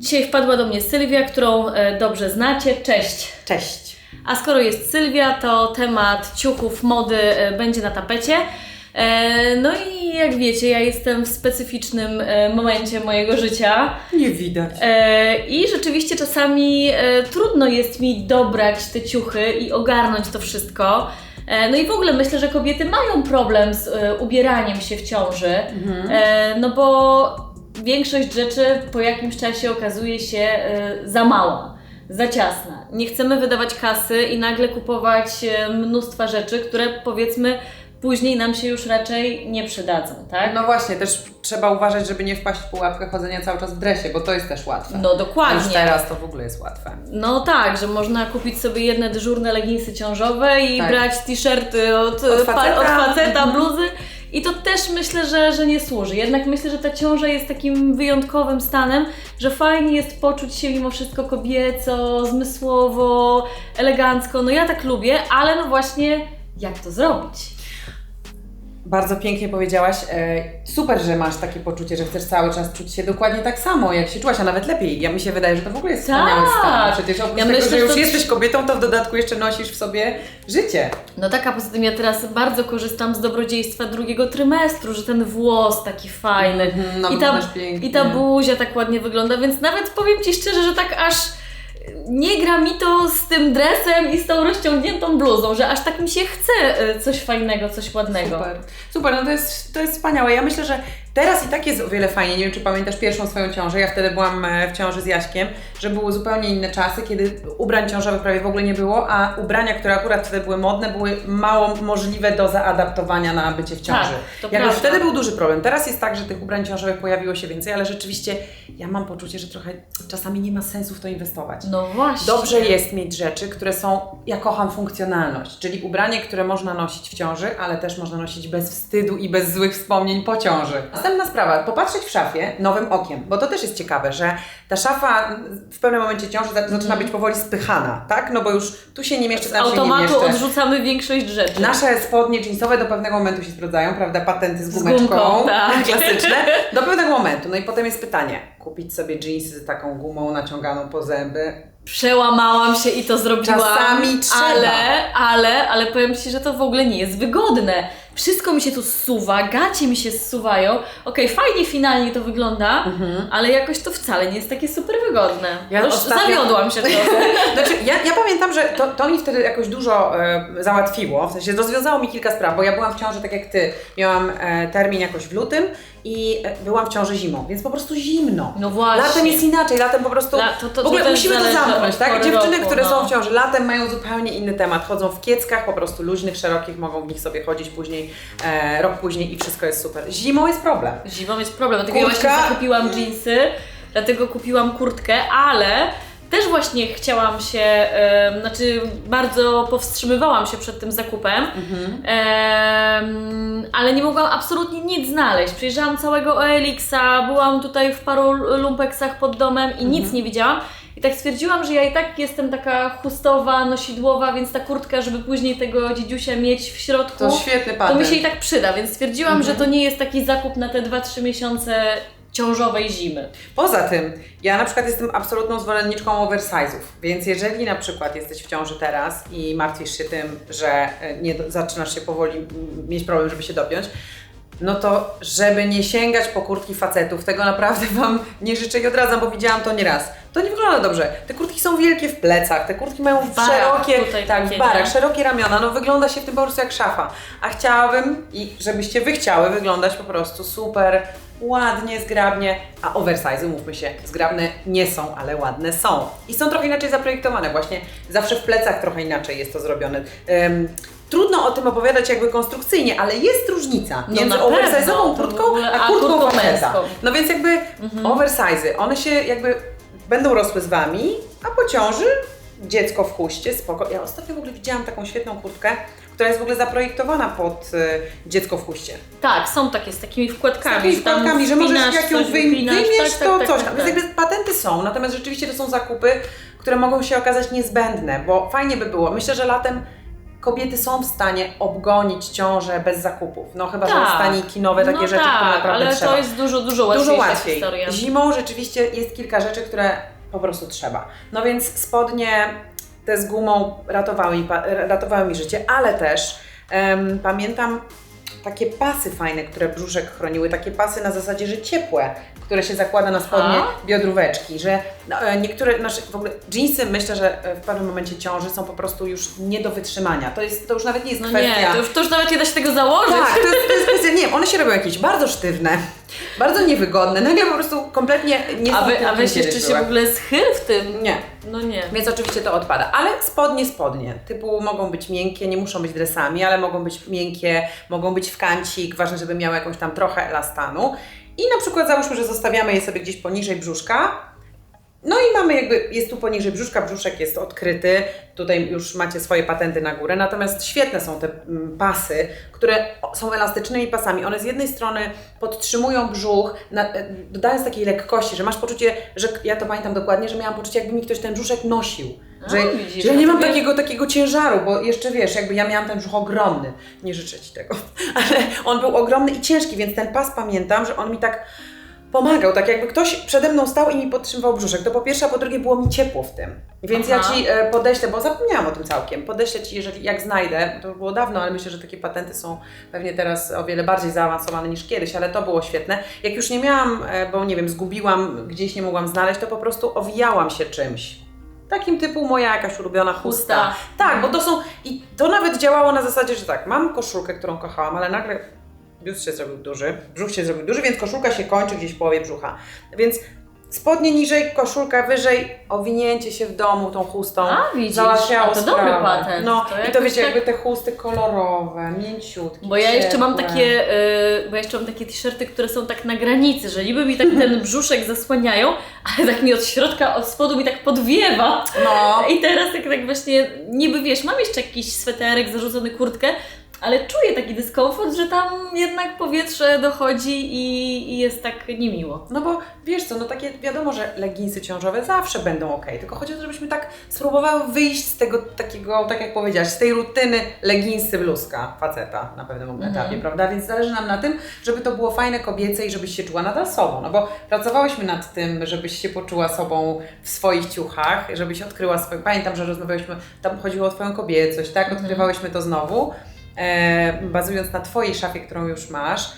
Dzisiaj wpadła do mnie Sylwia, którą e, dobrze znacie. Cześć. Cześć. A skoro jest Sylwia, to temat ciuchów, mody e, będzie na tapecie. E, No i jak wiecie, ja jestem w specyficznym momencie mojego życia. Nie widać. I rzeczywiście czasami trudno jest mi dobrać te ciuchy i ogarnąć to wszystko. No i w ogóle myślę, że kobiety mają problem z ubieraniem się w ciąży, e, no bo większość rzeczy po jakimś czasie okazuje się e, za mała, za ciasna. Nie chcemy wydawać kasy i nagle kupować e, mnóstwa rzeczy, które powiedzmy później nam się już raczej nie przydadzą, tak? No właśnie, też trzeba uważać, żeby nie wpaść w pułapkę chodzenia cały czas w dresie, bo to jest też łatwe. No dokładnie. Już teraz to w ogóle jest łatwe. No tak, że można kupić sobie jedne dyżurne leginsy ciążowe i Tak. brać t-shirty od, Od faceta. fa- od faceta, bluzy. I to też myślę, że, że nie służy. Jednak myślę, że ta ciąża jest takim wyjątkowym stanem, że fajnie jest poczuć się mimo wszystko kobieco, zmysłowo, elegancko. No ja tak lubię, ale no właśnie jak to zrobić? Bardzo pięknie powiedziałaś. E, super, że masz takie poczucie, że chcesz cały czas czuć się dokładnie tak samo, jak się czułaś, a nawet lepiej. Ja mi się wydaje, że to w ogóle jest Tak. wspaniały stan. Przecież oprócz Ja tego, myślę, że już to- jesteś kobietą, to w dodatku jeszcze nosisz w sobie życie. No tak, a poza tym ja teraz bardzo korzystam z dobrodziejstwa drugiego trymestru, że ten włos taki fajny. Mhm, no I ta. I ta buzia tak ładnie wygląda, więc nawet powiem Ci szczerze, że tak aż nie gra mi to z tym dresem i z tą rozciągniętą bluzą, że aż tak mi się chce y, coś fajnego, coś ładnego. Super, super, no to jest, to jest wspaniałe. Ja myślę, że teraz i tak jest o wiele fajniej. Nie wiem, czy pamiętasz pierwszą swoją ciążę. Ja wtedy byłam e, w ciąży z Jaśkiem, że były zupełnie inne czasy, kiedy ubrań ciążowych prawie w ogóle nie było, a ubrania, które akurat wtedy były modne, były mało możliwe do zaadaptowania na bycie w ciąży. Tak, prawda. wtedy był duży problem. Teraz jest tak, że tych ubrań ciążowych pojawiło się więcej, ale rzeczywiście ja mam poczucie, że trochę czasami nie ma sensu w to inwestować. No właśnie. Dobrze jest mieć rzeczy, które są, ja kocham funkcjonalność, czyli ubranie, które można nosić w ciąży, ale też można nosić bez wstydu i bez złych wspomnień po ciąży. Następna sprawa, popatrzeć w szafie nowym okiem, bo to też jest ciekawe, że ta szafa w pewnym momencie ciąży za- zaczyna być powoli spychana, tak? No bo już tu się nie mieszczę, Z tam się nie automatu mieszczę. odrzucamy większość rzeczy. Nasze spodnie jeansowe do pewnego momentu się sprawdzają, prawda? Patenty z Z gumeczką, gumką, tak. klasyczne. Do pewnego momentu. No i potem jest pytanie, kupić sobie jeansy z taką gumą naciąganą po zęby, Przełamałam się i to zrobiłam. Czasami trzeba. Ale, ale, ale powiem Ci, że to w ogóle nie jest wygodne. Wszystko mi się tu zsuwa, gacie mi się zsuwają. Okej, fajnie finalnie to wygląda, ale jakoś to wcale nie jest takie super wygodne. Ja Już ostatnio- zawiodłam się trochę. Znaczy, ja, ja pamiętam, że to, to mi wtedy jakoś dużo e, załatwiło, w sensie rozwiązało mi kilka spraw, bo ja byłam w ciąży tak jak Ty. Miałam e, termin jakoś w lutym i e, byłam w ciąży zimą, więc po prostu zimno. No właśnie. Latem jest inaczej, latem po prostu. La- to- to- w ogóle to musimy to zamknąć, tak? Dziewczyny, roku, które no. są w ciąży latem mają zupełnie inny temat. Chodzą w kieckach, po prostu luźnych, szerokich, mogą w nich sobie chodzić później, e, rok później i wszystko jest super. Zimą jest problem. Zimą jest problem, dlatego ja Kurtka? właśnie zakupiłam jeansy, dlatego kupiłam kurtkę, ale też właśnie chciałam się, em, znaczy bardzo powstrzymywałam się przed tym zakupem, em, ale nie mogłam absolutnie nic znaleźć. Przyjrzałam całego OLX-a, byłam tutaj w paru lumpeksach pod domem i nic nie widziałam. I tak stwierdziłam, że ja i tak jestem taka chustowa, nosidłowa, więc ta kurtka, żeby później tego dziedziusia mieć w środku, To świetny to mi się i tak przyda, więc stwierdziłam, Mhm. że to nie jest taki zakup na te 2-3 miesiące ciążowej zimy. Poza tym, ja na przykład jestem absolutną zwolenniczką oversize'ów, więc jeżeli na przykład jesteś w ciąży teraz i martwisz się tym, że e, nie zaczynasz się powoli mieć problem, żeby się dopiąć, no to żeby nie sięgać po kurtki facetów, tego naprawdę Wam nie życzę i odradzam, bo widziałam to nieraz. To nie wygląda dobrze. Te kurtki są wielkie w plecach, te kurtki mają W barach szerokie, tak, takie, barach, nie? szerokie ramiona, no wygląda się w tym po prostu jak szafa. A chciałabym, i żebyście Wy chciały wyglądać po prostu super, ładnie, zgrabnie, a oversize, mówmy się, zgrabne nie są, ale ładne są. I są trochę inaczej zaprojektowane, właśnie zawsze w plecach trochę inaczej jest to zrobione. Ym, Trudno o tym opowiadać jakby konstrukcyjnie, ale jest różnica No między oversize'ową w kurtką, ogóle- a kurtką faceta. No więc jakby oversize'y, one się jakby będą rosły z Wami, a po ciąży dziecko w chuście, spoko. Ja ostatnio w ogóle widziałam taką świetną kurtkę, która jest w ogóle zaprojektowana pod y, dziecko w chuście. Tak, są takie z takimi wkładkami. Z takimi że tam wkładkami, że możesz jak ją coś, wypinasz, wyjmiesz, tak, to tak, coś tak, tam. tak, Więc tak. jakby patenty są, natomiast rzeczywiście to są zakupy, które mogą się okazać niezbędne, bo fajnie by było. Myślę, że latem kobiety są w stanie obgonić ciążę bez zakupów. No chyba, że Tak. staniki nowe, takie no rzeczy, tak, które naprawdę ale trzeba. to jest dużo, dużo łatwiejsza Dużo łatwiej. historia. Zimą rzeczywiście jest kilka rzeczy, które po prostu trzeba. No więc spodnie te z gumą ratowały ratowały mi życie, ale też em, pamiętam takie pasy fajne, które brzuszek chroniły, takie pasy na zasadzie, że ciepłe, które się zakłada na spodnie Aha. biodróweczki, że no, e, niektóre nasze, w ogóle jeansy myślę, że e, w pewnym momencie ciąży są po prostu już nie do wytrzymania. To, jest, to już nawet nie jest No kwestia... nie, to już, to już nawet nie da się tego założyć. Tak, to jest, to jest kwestia, nie wiem, one się robią jakieś bardzo sztywne, bardzo niewygodne, nagle po prostu kompletnie nie a, wy, a weź jeszcze się w ogóle schyl w tym. Nie, No nie. więc oczywiście to odpada, ale spodnie, spodnie, typu mogą być miękkie, nie muszą być dresami, ale mogą być miękkie, mogą być w kancik, ważne, żeby miały jakąś tam trochę elastanu. I na przykład załóżmy, że zostawiamy je sobie gdzieś poniżej brzuszka, no i mamy jakby, jest tu poniżej brzuszka, brzuszek jest odkryty, tutaj już macie swoje patenty na górę, natomiast świetne są te mm, pasy, które są elastycznymi pasami. One z jednej strony podtrzymują brzuch, na, e, dodając takiej lekkości, że masz poczucie, że ja to pamiętam dokładnie, że miałam poczucie, jakby mi ktoś ten brzuszek nosił. Że, A, widzisz, że ja nie mam takiego, takiego ciężaru, bo jeszcze wiesz, jakby ja miałam ten brzuch ogromny. Nie życzę Ci tego, ale on był ogromny i ciężki, więc ten pas pamiętam, że on mi tak pomagał, tak jakby ktoś przede mną stał i mi podtrzymywał brzuszek. To po pierwsze, a po drugie było mi ciepło w tym. Więc Aha. ja Ci e, podeślę, bo zapomniałam o tym całkiem, podeślę Ci, jeżeli jak znajdę, to już było dawno, ale myślę, że takie patenty są pewnie teraz o wiele bardziej zaawansowane niż kiedyś, ale to było świetne. Jak już nie miałam, e, bo nie wiem, zgubiłam, gdzieś nie mogłam znaleźć, to po prostu owijałam się czymś. Takim typu moja jakaś ulubiona chusta. Chusta. Tak, bo to są. I to nawet działało na zasadzie, że tak, mam koszulkę, którą kochałam, ale nagle biust się zrobił duży, brzuch się zrobił duży, więc koszulka się kończy gdzieś w połowie brzucha. Więc spodnie niżej, koszulka wyżej, owinięcie się w domu tą chustą. A, widzisz, a to sprawę. dobry patent. No To i to wiecie, tak- jakby te chusty kolorowe, mięciutkie. Bo ja jeszcze mam takie, yy, bo ja jeszcze mam takie t-shirty, które są tak na granicy, że niby mi tak ten brzuszek zasłaniają, ale tak mi od środka, od spodu mi tak podwiewa. No. I teraz tak, tak właśnie, niby wiesz, mam jeszcze jakiś sweterek, zarzucony kurtkę, ale czuję taki dyskomfort, że tam jednak powietrze dochodzi i, i jest tak niemiło. No bo wiesz co, no takie wiadomo, że leginsy ciążowe zawsze będą ok, tylko chodzi o to, żebyśmy tak spróbowały wyjść z tego takiego, tak jak powiedziałaś, z tej rutyny leginsy bluzka faceta na pewnym Mhm. etapie, prawda? Więc zależy nam na tym, żeby to było fajne kobiece i żebyś się czuła nadal sobą, no bo pracowałyśmy nad tym, żebyś się poczuła sobą w swoich ciuchach, żebyś odkryła swoje, pamiętam, że rozmawiałyśmy, tam chodziło o Twoją kobiecość, tak? Mhm. Odkrywałyśmy to znowu, bazując na Twojej szafie, którą już masz.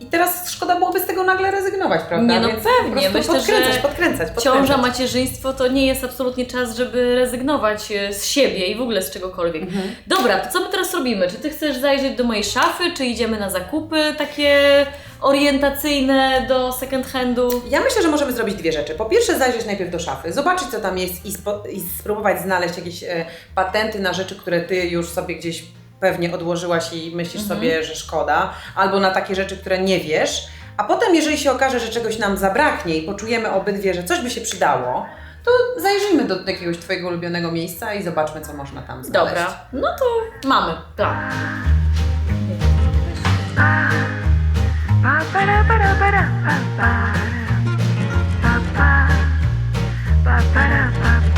I teraz szkoda byłoby z tego nagle rezygnować, prawda? Nie, no Więc pewnie. Myślę, podkręcać, że podkręcać, podkręcać. Ciąża, macierzyństwo to nie jest absolutnie czas, żeby rezygnować e, z siebie i w ogóle z czegokolwiek. Mhm. Dobra, to co my teraz robimy? Czy ty chcesz zajrzeć do mojej szafy, czy idziemy na zakupy takie orientacyjne do second handu? Ja myślę, że możemy zrobić dwie rzeczy. Po pierwsze, zajrzeć najpierw do szafy, zobaczyć co tam jest i, i spróbować znaleźć jakieś e, patenty na rzeczy, które ty już sobie gdzieś pewnie odłożyłaś i myślisz Mhm. sobie, że szkoda, albo na takie rzeczy, które nie wiesz. A potem, jeżeli się okaże, że czegoś nam zabraknie i poczujemy obydwie, że coś by się przydało, to zajrzyjmy do jakiegoś Twojego ulubionego miejsca i zobaczmy, co można tam znaleźć. Dobra, no to mamy, tak. Pa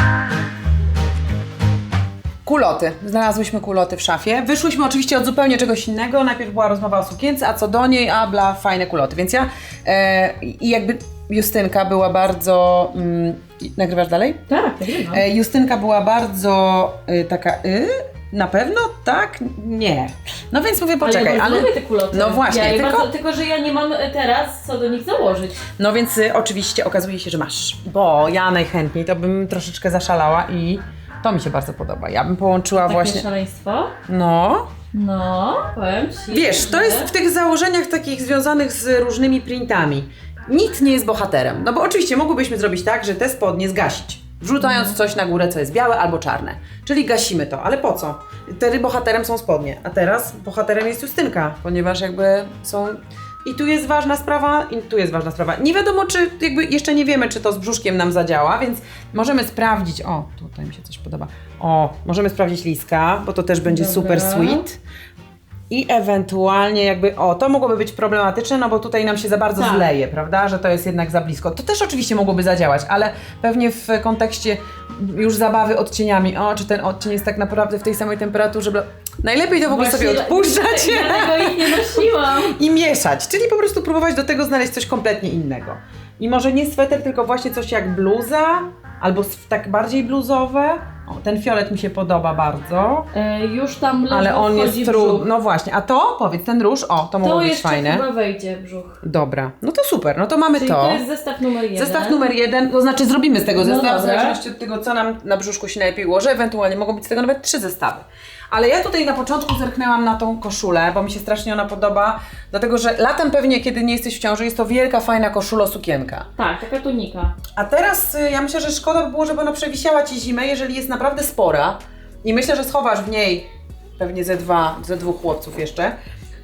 Kuloty. Znalazłyśmy kuloty w szafie. Wyszłyśmy oczywiście od zupełnie czegoś innego. Najpierw była rozmowa o sukience, a co do niej, a bla, fajne kuloty. Więc ja e, i jakby Justynka była bardzo... Mm, nagrywasz dalej? Tak, E, Justynka była bardzo y, taka... Y, na pewno? Tak? Nie. No więc mówię, poczekaj, ale, ale... te kuloty. No właśnie, ja je tylko- bardzo, tylko że ja nie mam e, teraz co do nich założyć. No więc y, oczywiście okazuje się, że masz. Bo ja najchętniej to bym troszeczkę zaszalała i to mi się bardzo podoba. Ja bym połączyła Takie właśnie... szaleństwo? No, No, powiem Ci. Wiesz, to jest w tych założeniach takich związanych z różnymi printami. Nikt nie jest bohaterem. No bo oczywiście mogłybyśmy zrobić tak, że te spodnie zgasić. Wrzucając coś na górę, co jest białe albo czarne. Czyli gasimy to, ale po co? Wtedy bohaterem są spodnie, a teraz bohaterem jest Justynka, ponieważ jakby są. I tu jest ważna sprawa, i tu jest ważna sprawa. Nie wiadomo, czy jakby jeszcze nie wiemy, czy to z brzuszkiem nam zadziała, więc możemy sprawdzić. O, tutaj mi się coś podoba. O, możemy sprawdzić liska, bo to też będzie Dobra. super sweet. I ewentualnie jakby, o, to mogłoby być problematyczne, no bo tutaj nam się za bardzo Tak. zleje, prawda, że to jest jednak za blisko. To też oczywiście mogłoby zadziałać, ale pewnie w kontekście już zabawy odcieniami, o, czy ten odcień jest tak naprawdę w tej samej temperaturze, bla- Najlepiej to w ogóle sobie Właśnie odpuszczać Dlatego ich nie nosiłam. i mieszać, czyli po prostu próbować do tego znaleźć coś kompletnie innego. I może nie sweter, tylko właśnie coś jak bluza, albo tak bardziej bluzowe. O, ten fiolet mi się podoba bardzo, E, już tam ledwo ale on jest trudny. No właśnie, a to, powiedz, ten róż, o, to mogło To być jeszcze fajne. chyba wejdzie w brzuch. Dobra, no to super, no to mamy Czyli to. to jest zestaw numer jeden. Zestaw numer jeden, to znaczy zrobimy z tego No zestaw, w dobra. zależności od tego, co nam na brzuszku się najlepiej ułoży. Ewentualnie mogą być z tego nawet trzy zestawy. Ale ja tutaj na początku zerknęłam na tą koszulę, bo mi się strasznie ona podoba, dlatego że latem pewnie, kiedy nie jesteś w ciąży, jest to wielka, fajna koszulo-sukienka. Tak, taka tunika. A teraz y, ja myślę, że szkoda by było, żeby ona przewisiała Ci zimę, jeżeli jest naprawdę spora. I myślę, że schowasz w niej pewnie ze, dwa, ze dwóch chłopców jeszcze.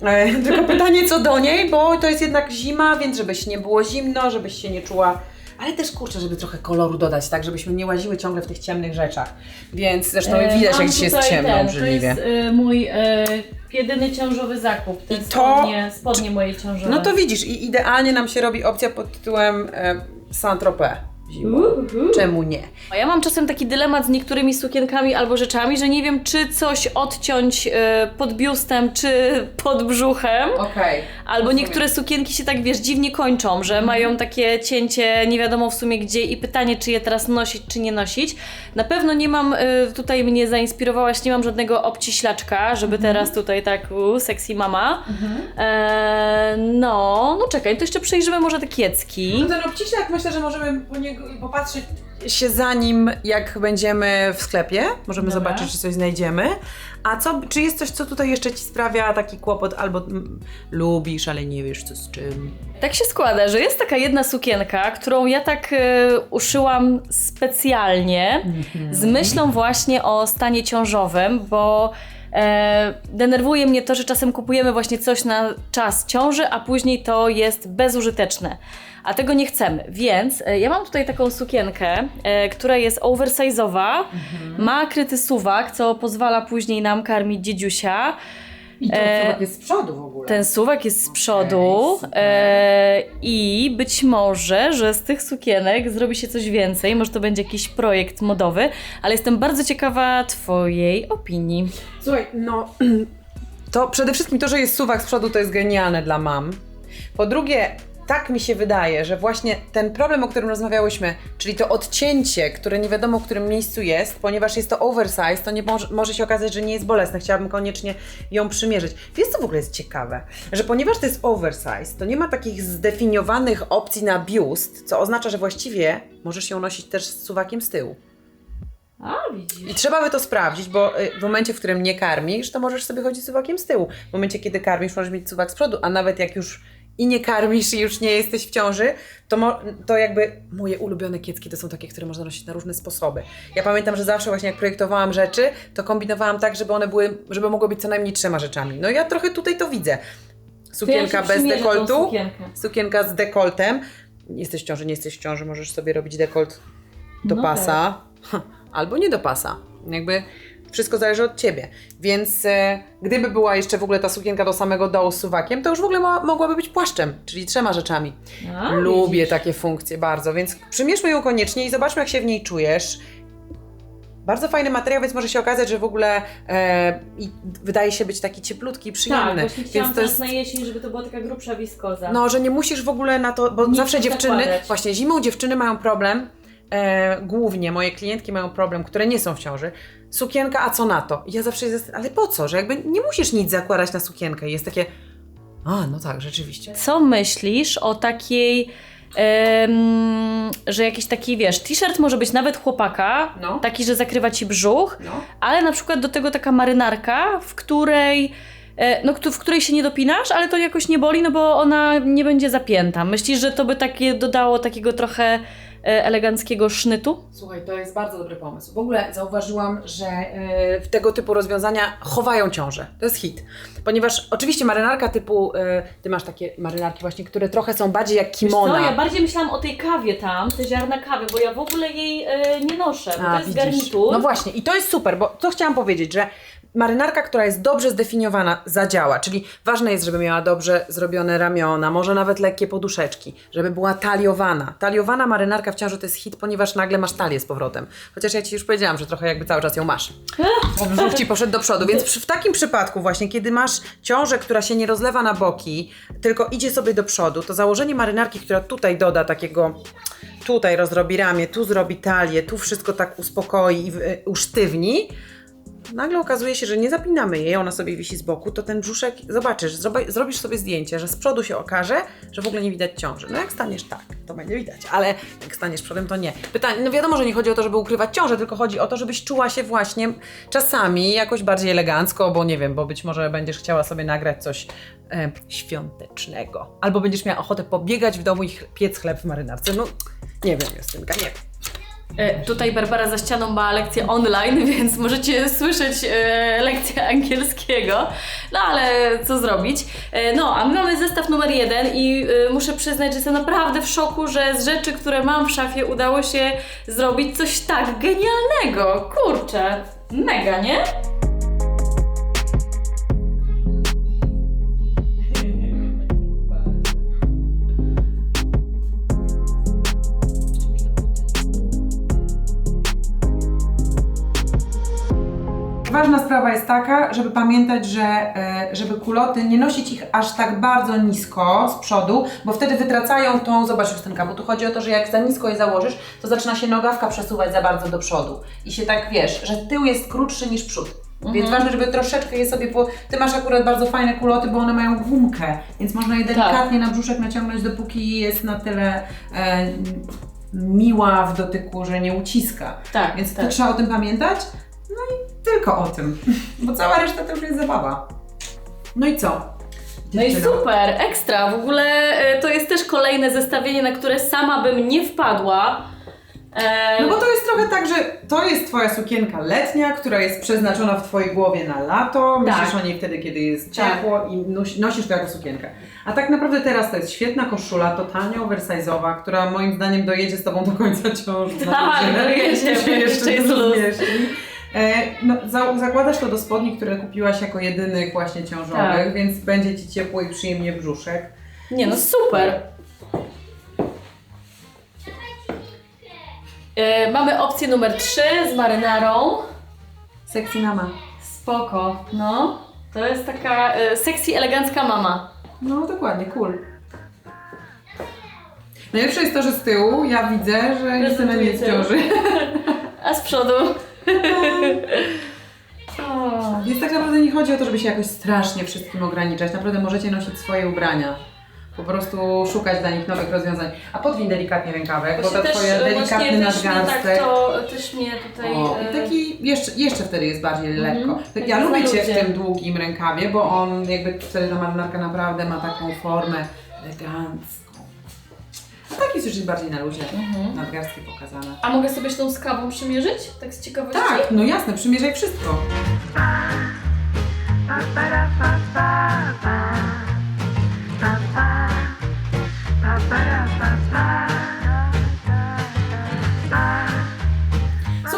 E, tylko pytanie co do niej, bo to jest jednak zima, więc żebyś nie było zimno, żebyś się nie czuła. Ale też kurczę, żeby trochę koloru dodać, tak, żebyśmy nie łaziły ciągle w tych ciemnych rzeczach. Więc zresztą E, widać, jak dzisiaj jest ciemno ten, obrzydliwie. To jest e, mój e, jedyny ciążowy zakup. Te I to- spodnie, spodnie mojej ciążowe. No to widzisz, i idealnie nam się robi opcja pod tytułem e, Saint-Tropez. Zimą. Uhu. Czemu nie? Ja mam czasem taki dylemat z niektórymi sukienkami albo rzeczami, że nie wiem, czy coś odciąć e, pod biustem, czy pod brzuchem. Okej. Albo Rozumiem. niektóre sukienki się tak, wiesz, dziwnie kończą, że mają takie cięcie nie wiadomo w sumie gdzie i pytanie, czy je teraz nosić, czy nie nosić. Na pewno nie mam, y, tutaj mnie zainspirowałaś, nie mam żadnego obciślaczka, żeby teraz tutaj tak, u, sexy mama. E, no, no czekaj, to jeszcze przejrzymy może te kiecki. No ten obciślak myślę, że możemy po niego popatrzeć się za nim, jak będziemy w sklepie. Możemy Dobra. zobaczyć, czy coś znajdziemy. A co, czy jest coś, co tutaj jeszcze Ci sprawia taki kłopot, albo mm, lubisz, ale nie wiesz co z czym? Tak się składa, że jest taka jedna sukienka, którą ja tak e, uszyłam specjalnie z myślą właśnie o stanie ciążowym, bo denerwuje mnie to, że czasem kupujemy właśnie coś na czas ciąży, a później to jest bezużyteczne. A tego nie chcemy, więc e, ja mam tutaj taką sukienkę, e, która jest oversize'owa, ma kryty suwak, co pozwala później nam karmić dziedziusia. I to E, chyba jest z przodu w ogóle. Ten suwak jest z przodu super. e, i być może, że z tych sukienek zrobi się coś więcej, może to będzie jakiś projekt modowy, ale jestem bardzo ciekawa Twojej opinii. Słuchaj, no to przede wszystkim to, że jest suwak z przodu, to jest genialne dla mam. Po drugie, tak mi się wydaje, że właśnie ten problem, o którym rozmawiałyśmy, czyli to odcięcie, które nie wiadomo w którym miejscu jest, ponieważ jest to oversize, to nie może, może się okazać, że nie jest bolesne. Chciałabym koniecznie ją przymierzyć. Wiesz, co w ogóle jest ciekawe? Że ponieważ to jest oversize, to nie ma takich zdefiniowanych opcji na biust, co oznacza, że właściwie możesz ją nosić też z suwakiem z tyłu. A, widzisz. I trzeba by to sprawdzić, bo y, w momencie, w którym nie karmisz, to możesz sobie chodzić z suwakiem z tyłu. W momencie, kiedy karmisz, możesz mieć suwak z przodu, a nawet jak już i nie karmisz i już nie jesteś w ciąży, to, mo- to jakby moje ulubione kiecki to są takie, które można nosić na różne sposoby. Ja pamiętam, że zawsze właśnie jak projektowałam rzeczy, to kombinowałam tak, żeby one były, żeby mogło być co najmniej trzema rzeczami. No ja trochę tutaj to widzę. Sukienka ja bez dekoltu, sukienkę. sukienka z dekoltem. Jesteś w ciąży, nie jesteś w ciąży, możesz sobie robić dekolt do No pasa albo nie do pasa. Jakby wszystko zależy od ciebie. Więc e, gdyby była jeszcze w ogóle ta sukienka do samego dołu z suwakiem, to już w ogóle mo- mogłaby być płaszczem, czyli trzema rzeczami. A, Lubię widzisz. takie funkcje bardzo, więc przymierzmy ją koniecznie i zobaczmy, jak się w niej czujesz. Bardzo fajny materiał, więc może się okazać, że w ogóle e, i wydaje się być taki cieplutki, przyjemny. Tak, właśnie chciałam więc to teraz jest na jesień, żeby to była taka grubsza wiskoza. no, że nie musisz w ogóle na to, bo Nic zawsze dziewczyny, zakładać. właśnie zimą dziewczyny mają problem, e, głównie moje klientki mają problem, które nie są w ciąży. Sukienka, a co na to? I ja zawsze jest, ale po co? Że jakby nie musisz nic zakładać na sukienkę. I jest takie, a no tak, rzeczywiście. Co myślisz o takiej, em, że jakiś taki, wiesz, t-shirt może być nawet chłopaka, No. taki, że zakrywa ci brzuch, No. ale na przykład do tego taka marynarka, w której, e, no, w której się nie dopinasz, ale to jakoś nie boli, no bo ona nie będzie zapięta. Myślisz, że to by takie dodało takiego trochę eleganckiego sznytu? Słuchaj, to jest bardzo dobry pomysł. W ogóle zauważyłam, że e, w tego typu rozwiązania chowają ciążę. To jest hit. Ponieważ oczywiście marynarka typu, e, ty masz takie marynarki właśnie, które trochę są bardziej jak kimona. co, ja bardziej myślałam o tej kawie tam, te ziarna kawy, bo ja w ogóle jej e, nie noszę, bo A, to jest widzisz. garnitur. No właśnie, i to jest super, bo co chciałam powiedzieć, że marynarka, która jest dobrze zdefiniowana, zadziała. Czyli ważne jest, żeby miała dobrze zrobione ramiona, może nawet lekkie poduszeczki, żeby była taliowana. Taliowana marynarka w ciąży to jest hit, ponieważ nagle masz talię z powrotem. Chociaż ja Ci już powiedziałam, że trochę jakby cały czas ją masz. Brzuch Ci poszedł do przodu. Więc w takim przypadku właśnie, kiedy masz ciążę, która się nie rozlewa na boki, tylko idzie sobie do przodu, to założenie marynarki, która tutaj doda takiego tutaj rozrobi ramię, tu zrobi talię, tu wszystko tak uspokoi i y, usztywni, nagle okazuje się, że nie zapinamy jej, ona sobie wisi z boku, to ten brzuszek, zobaczysz, zrobi, zrobisz sobie zdjęcie, że z przodu się okaże, że w ogóle nie widać ciąży. No jak staniesz tak, to będzie widać, ale jak staniesz przodem, to nie. Pytanie, no wiadomo, że nie chodzi o to, żeby ukrywać ciążę, tylko chodzi o to, żebyś czuła się właśnie czasami jakoś bardziej elegancko, bo nie wiem, bo być może będziesz chciała sobie nagrać coś e, świątecznego. Albo będziesz miała ochotę pobiegać w domu i piec chleb w marynarce. No, nie wiem, Justynka, nie wiem. E, Tutaj Barbara za ścianą ma lekcję online, więc możecie słyszeć e, lekcję angielskiego. No ale co zrobić? E, no, a my mamy zestaw numer jeden i muszę przyznać, że jestem naprawdę w szoku, że z rzeczy, które mam w szafie, udało się zrobić coś tak genialnego. Kurczę, mega, nie? Ważna sprawa jest taka, żeby pamiętać, że e, żeby kuloty nie nosić ich aż tak bardzo nisko z przodu, bo wtedy wytracają tą, zobacz Justynka, bo tu chodzi o to, że jak za nisko je założysz, to zaczyna się nogawka przesuwać za bardzo do przodu i się tak, wiesz, że tył jest krótszy niż przód. Więc ważne, żeby troszeczkę je sobie po... Ty masz akurat bardzo fajne kuloty, bo one mają gumkę, więc można je delikatnie na brzuszek naciągnąć, dopóki jest na tyle e, miła w dotyku, że nie uciska. Tak, Więc tak. to trzeba o tym pamiętać. No i tylko o tym, bo cała reszta to już jest zabawa. No i co? No i super, ekstra. W ogóle e, to jest też kolejne zestawienie, na które sama bym nie wpadła. E, No bo to jest trochę tak, że to jest Twoja sukienka letnia, która jest przeznaczona w Twojej głowie na lato. Myślisz Tak. o niej wtedy, kiedy jest Tak. ciepło i nosi, nosisz to jako sukienkę. A tak naprawdę teraz to jest świetna koszula, totalnie oversize'owa, która moim zdaniem dojedzie z Tobą do końca ciąży. Tak, dojedzie, jeszcze jeszcze jest luz. E, no, za, zakładasz to do spodni, które kupiłaś jako jedynych właśnie ciążowych, Tak. więc będzie Ci ciepło i przyjemnie brzuszek. Nie no, super. E, mamy opcję numer 3 z marynarą. Sexy mama. Spoko, no. To jest taka e, sexy, elegancka mama. No dokładnie, cool. Najlepsze jest to, że z tyłu ja widzę, że nie jest w ciąży. A z przodu. o. Więc tak naprawdę nie chodzi o to, żeby się jakoś strasznie wszystkim ograniczać. Naprawdę możecie nosić swoje ubrania. Po prostu szukać dla nich nowych rozwiązań. A podwiń delikatnie rękawek, bo ta też, twoja e, delikatny też mnie nadgarstek. tak to, też mnie tutaj... O, e, i taki jeszcze, jeszcze wtedy jest bardziej Mhm. lekko. Tak, Taki Ja lubię Cię w zaludzie. tym długim rękawie, bo on jakby wtedy ta marynarka naprawdę ma taką formę elegancką. A taki jest już bardziej na luzie, Mhm. nadgarstki pokazane. A mogę sobie tą z kawą przymierzyć? Tak z ciekawości? Tak, no jasne, przymierzaj wszystko. Pa para pa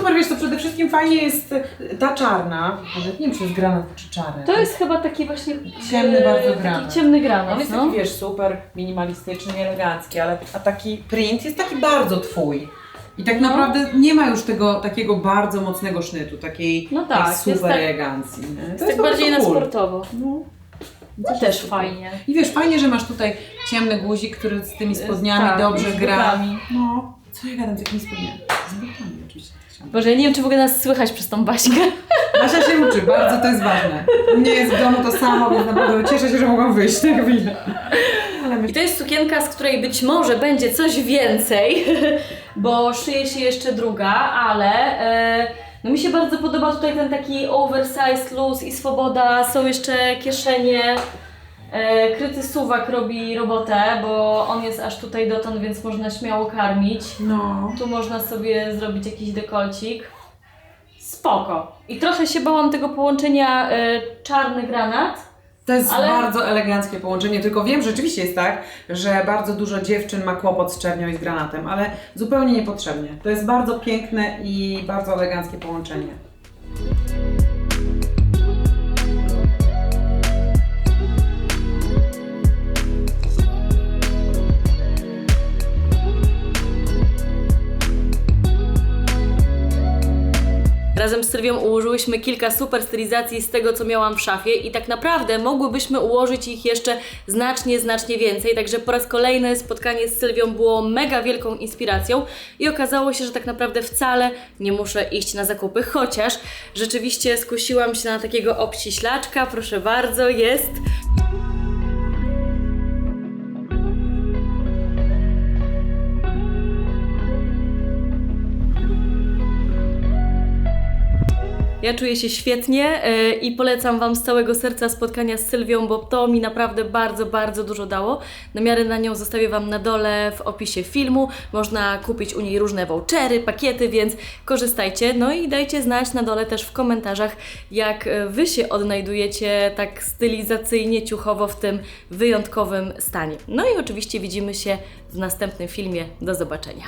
Super, wiesz, to przede wszystkim fajnie jest y, ta czarna, nawet nie wiem, czy jest granat czy czarny. To jest chyba taki właśnie... Ciemny e, bardzo Taki granat. ciemny granat, On jest no. taki, wiesz, super minimalistyczny, elegancki, ale a taki print jest taki bardzo twój. I tak No. naprawdę nie ma już tego takiego bardzo mocnego sznytu, takiej No tak, tej jest super tak- elegancji. nie? To Jest tak po bardziej na prostu cool. sportowo. No. To też fajnie. I wiesz, fajnie, że masz tutaj ciemny guzik, który z tymi spodniami Tak, dobrze gra. No, co ja gadam z jakimi spodniami? Z butami oczywiście. chciałam. Boże, ja nie wiem, czy w ogóle nas słychać przez tą Baśkę. Basia się uczy, bardzo to jest ważne. U mnie jest w domu to samo, więc naprawdę cieszę się, że mogłam wyjść na chwilę. I to jest sukienka, z której być może będzie coś więcej, bo szyje się jeszcze druga, ale e, no mi się bardzo podoba tutaj ten taki oversized luz i swoboda. Są jeszcze kieszenie. E, kryty suwak robi robotę, bo on jest aż tutaj dotąd, więc można śmiało karmić. no. Tu można sobie zrobić jakiś dekolcik. Spoko. I trochę się bałam tego połączenia e, czarny granat. To jest Ale- bardzo eleganckie połączenie, tylko wiem, że rzeczywiście jest tak, że bardzo dużo dziewczyn ma kłopot z czernią i z granatem, ale zupełnie niepotrzebnie. To jest bardzo piękne i bardzo eleganckie połączenie. Razem z Sylwią ułożyłyśmy kilka super stylizacji z tego, co miałam w szafie i tak naprawdę mogłybyśmy ułożyć ich jeszcze znacznie, znacznie więcej. Także po raz kolejny spotkanie z Sylwią było mega wielką inspiracją i okazało się, że tak naprawdę wcale nie muszę iść na zakupy, chociaż rzeczywiście skusiłam się na takiego obciślaczka, proszę bardzo, jest. Ja czuję się świetnie yy, i polecam Wam z całego serca spotkania z Sylwią, bo to mi naprawdę bardzo, bardzo dużo dało. Namiary na nią zostawię Wam na dole w opisie filmu. Można kupić u niej różne vouchery, pakiety, więc korzystajcie. No i dajcie znać na dole też w komentarzach, jak e, Wy się odnajdujecie tak stylizacyjnie, ciuchowo w tym wyjątkowym stanie. No i oczywiście widzimy się w następnym filmie. Do zobaczenia.